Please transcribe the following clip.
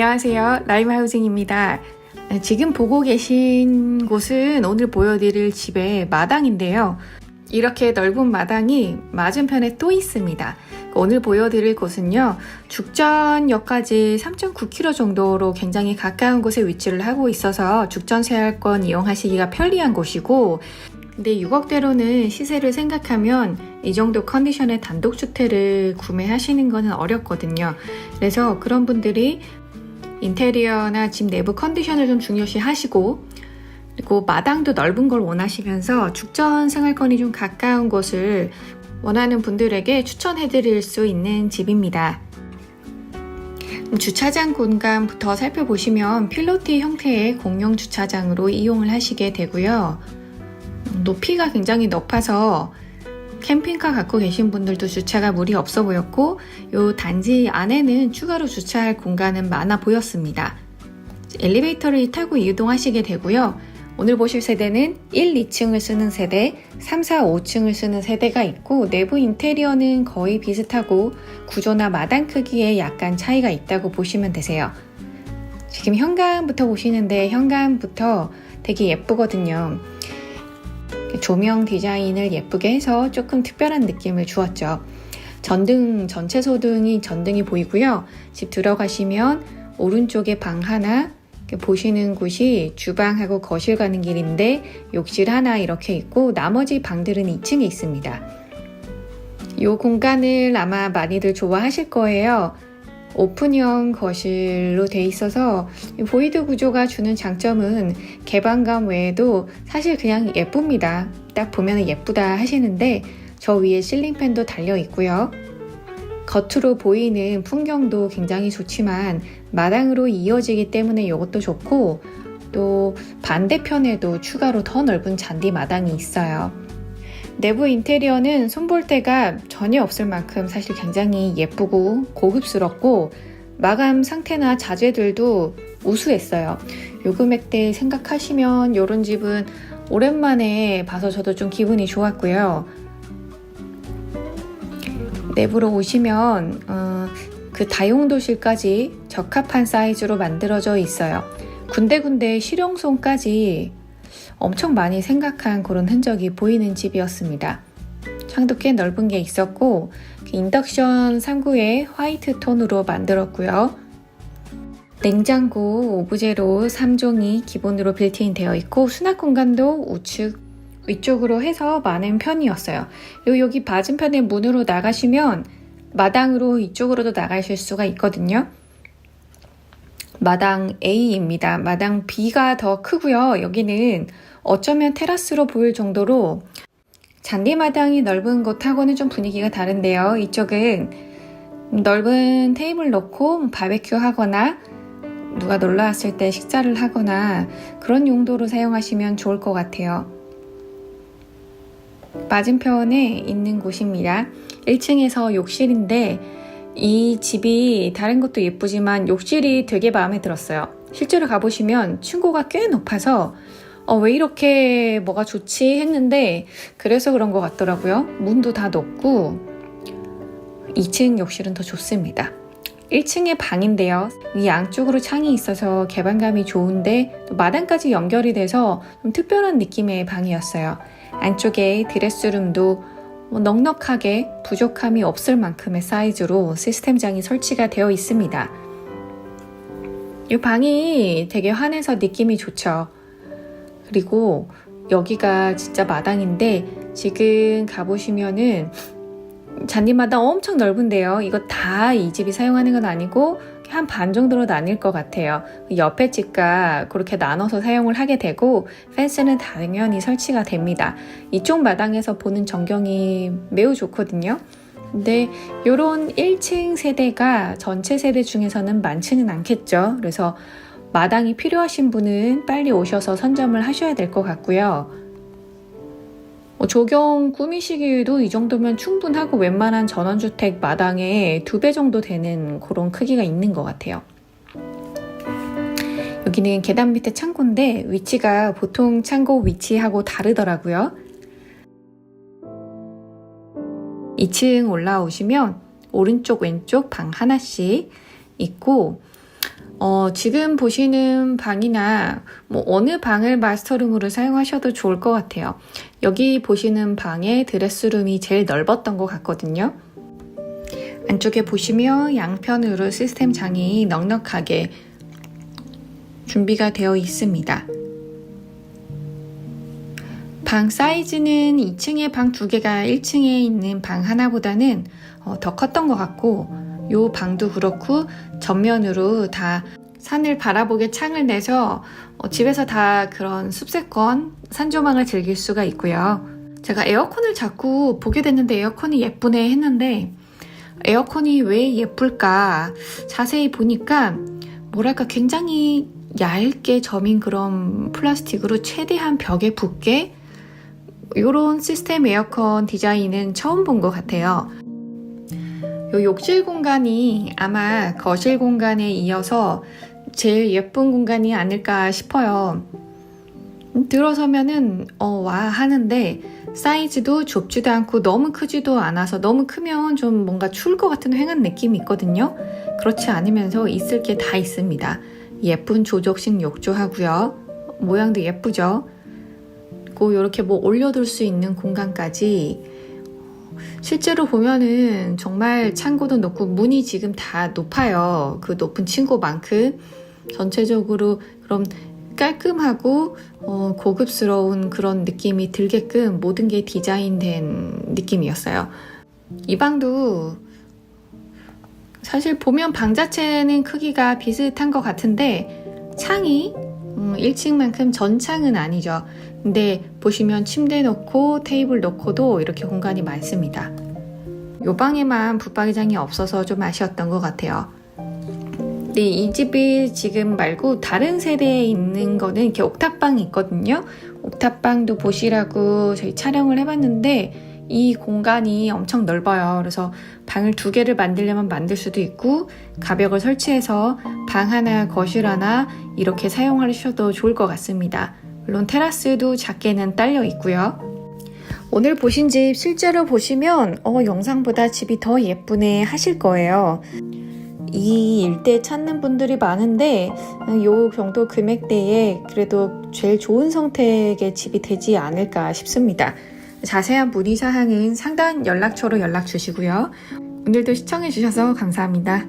안녕하세요. 라임 하우징입니다. 지금 보고 계신 곳은 오늘 보여드릴 집의 마당인데요. 이렇게 넓은 마당이 맞은편에 또 있습니다. 오늘 보여드릴 곳은요, 죽전역까지 3.9km 정도로 굉장히 가까운 곳에 위치를 하고 있어서 죽전 세활권 이용하시기가 편리한 곳이고, 근데 6억대로는 시세를 생각하면 이 정도 컨디션의 단독주택을 구매하시는 것은 어렵거든요. 그래서 그런 분들이 인테리어나 집 내부 컨디션을 좀 중요시 하시고 그리고 마당도 넓은 걸 원하시면서 죽전 생활권이 좀 가까운 곳을 원하는 분들에게 추천해 드릴 수 있는 집입니다. 주차장 공간부터 살펴보시면 필로티 형태의 공용 주차장으로 이용을 하시게 되고요. 높이가 굉장히 높아서 캠핑카 갖고 계신 분들도 주차가 무리 없어 보였고 요 단지 안에는 추가로 주차할 공간은 많아 보였습니다. 엘리베이터를 타고 이동하시게 되고요. 오늘 보실 세대는 1, 2층을 쓰는 세대, 3, 4, 5층을 쓰는 세대가 있고 내부 인테리어는 거의 비슷하고 구조나 마당 크기에 약간 차이가 있다고 보시면 되세요. 지금 현관부터 보시는데 현관부터 되게 예쁘거든요. 조명 디자인을 예쁘게 해서 조금 특별한 느낌을 주었죠. 전등, 전체 소등이 전등이 보이고요. 집 들어가시면 오른쪽에 방 하나, 보시는 곳이 주방하고 거실 가는 길인데 욕실 하나 이렇게 있고 나머지 방들은 2층에 있습니다. 이 공간을 아마 많이들 좋아하실 거예요. 오픈형 거실로 돼 있어서 보이드 구조가 주는 장점은 개방감 외에도 사실 그냥 예쁩니다. 딱 보면 예쁘다 하시는데 저 위에 실링팬도 달려 있고요. 겉으로 보이는 풍경도 굉장히 좋지만 마당으로 이어지기 때문에 이것도 좋고 또 반대편에도 추가로 더 넓은 잔디 마당이 있어요. 내부 인테리어는 손볼때가 전혀 없을 만큼 사실 굉장히 예쁘고 고급스럽고 마감 상태나 자재들도 우수했어요. 요 금액대 생각하시면 이런 집은 오랜만에 봐서 저도 좀 기분이 좋았고요. 내부로 오시면 어, 그 다용도실까지 적합한 사이즈로 만들어져 있어요. 군데군데 실용성까지 엄청 많이 생각한 그런 흔적이 보이는 집이었습니다. 창도 꽤 넓은 게 있었고 인덕션 3구에 화이트 톤으로 만들었고요. 냉장고 오브제로 3종이 기본으로 빌트인 되어 있고 수납 공간도 우측 위쪽으로 해서 많은 편이었어요. 그리고 여기 맞은편에 문으로 나가시면 마당으로 이쪽으로도 나가실 수가 있거든요. 마당 A입니다. 마당 B가 더 크고요. 여기는 어쩌면 테라스로 보일 정도로 잔디마당이 넓은 곳하고는 좀 분위기가 다른데요. 이쪽은 넓은 테이블 놓고 바베큐 하거나 누가 놀러 왔을 때 식사를 하거나 그런 용도로 사용하시면 좋을 것 같아요. 맞은편에 있는 곳입니다. 1층에서 욕실인데 이 집이 다른 것도 예쁘지만 욕실이 되게 마음에 들었어요. 실제로 가보시면 층고가 꽤 높아서 어, 왜 이렇게 뭐가 좋지 했는데 그래서 그런 것 같더라고요. 문도 다 높고 2층 욕실은 더 좋습니다. 1층의 방인데요. 이 양쪽으로 창이 있어서 개방감이 좋은데 또 마당까지 연결이 돼서 좀 특별한 느낌의 방이었어요. 안쪽에 드레스룸도 뭐 넉넉하게 부족함이 없을 만큼의 사이즈로 시스템장이 설치가 되어 있습니다. 이 방이 되게 환해서 느낌이 좋죠. 그리고 여기가 진짜 마당인데 지금 가보시면은 잔디마당 엄청 넓은데요. 이거 다 이 집이 사용하는 건 아니고 한 반 정도로 나뉠 것 같아요. 옆에 집과 그렇게 나눠서 사용을 하게 되고 펜스는 당연히 설치가 됩니다. 이쪽 마당에서 보는 전경이 매우 좋거든요. 근데 이런 1층 세대가 전체 세대 중에서는 많지는 않겠죠. 그래서 마당이 필요하신 분은 빨리 오셔서 선점을 하셔야 될 것 같고요. 뭐 조경 꾸미시기에도 이 정도면 충분하고 웬만한 전원주택 마당에 두 배 정도 되는 그런 크기가 있는 것 같아요. 여기는 계단 밑에 창고인데 위치가 보통 창고 위치하고 다르더라고요. 2층 올라오시면 오른쪽 왼쪽 방 하나씩 있고 어, 지금 보시는 방이나 뭐 어느 방을 마스터룸으로 사용하셔도 좋을 것 같아요. 여기 보시는 방의 드레스룸이 제일 넓었던 것 같거든요. 안쪽에 보시면 양편으로 시스템 장이 넉넉하게 준비가 되어 있습니다. 방 사이즈는 2층에 방 두 개가 1층에 있는 방 하나보다는 어, 더 컸던 것 같고 요 방도 그렇고 전면으로 다 산을 바라보게 창을 내서 어, 집에서 다 그런 숲세권 산조망을 즐길 수가 있고요. 제가 에어컨을 자꾸 보게 됐는데 에어컨이 예쁘네 했는데 에어컨이 왜 예쁠까 자세히 보니까 뭐랄까 굉장히 얇게 점인 그런 플라스틱으로 최대한 벽에 붙게 이런 시스템 에어컨 디자인은 처음 본 것 같아요. 요 욕실 공간이 아마 거실 공간에 이어서 제일 예쁜 공간이 아닐까 싶어요. 음, 들어서면은 어, 와 하는데 사이즈도 좁지도 않고 너무 크지도 않아서 너무 크면 좀 뭔가 추울 것 같은 휑한 느낌이 있거든요. 그렇지 않으면서 있을 게 다 있습니다. 예쁜 조적식 욕조하고요. 모양도 예쁘죠. 그리고 이렇게 뭐 올려둘 수 있는 공간까지 실제로 보면은 정말 창고도 높고 문이 지금 다 높아요. 그 높은 층고만큼 전체적으로 그런 깔끔하고 어, 고급스러운 그런 느낌이 들게끔 모든 게 디자인된 느낌이었어요. 이 방도 사실 보면 방 자체는 크기가 비슷한 것 같은데 창이 음, 1층만큼 전창은 아니죠. 근데 보시면 침대 놓고 테이블 놓고도 이렇게 공간이 많습니다. 요 방에만 붙박이장이 없어서 좀 아쉬웠던 것 같아요. 근데 이 집이 지금 말고 다른 세대에 있는 거는 이렇게 옥탑방이 있거든요. 옥탑방도 보시라고 저희 촬영을 해봤는데 이 공간이 엄청 넓어요. 그래서 방을 두 개를 만들려면 만들 수도 있고 가벽을 설치해서 방 하나, 거실 하나 이렇게 사용하셔도 좋을 것 같습니다. 물론 테라스도 작게는 딸려 있고요. 오늘 보신 집 실제로 보시면 어, 영상보다 집이 더 예쁘네 하실 거예요. 이 일대 찾는 분들이 많은데 요 정도 금액대에 그래도 제일 좋은 선택의 집이 되지 않을까 싶습니다. 자세한 문의 사항은 상단 연락처로 연락 주시고요. 오늘도 시청해 주셔서 감사합니다.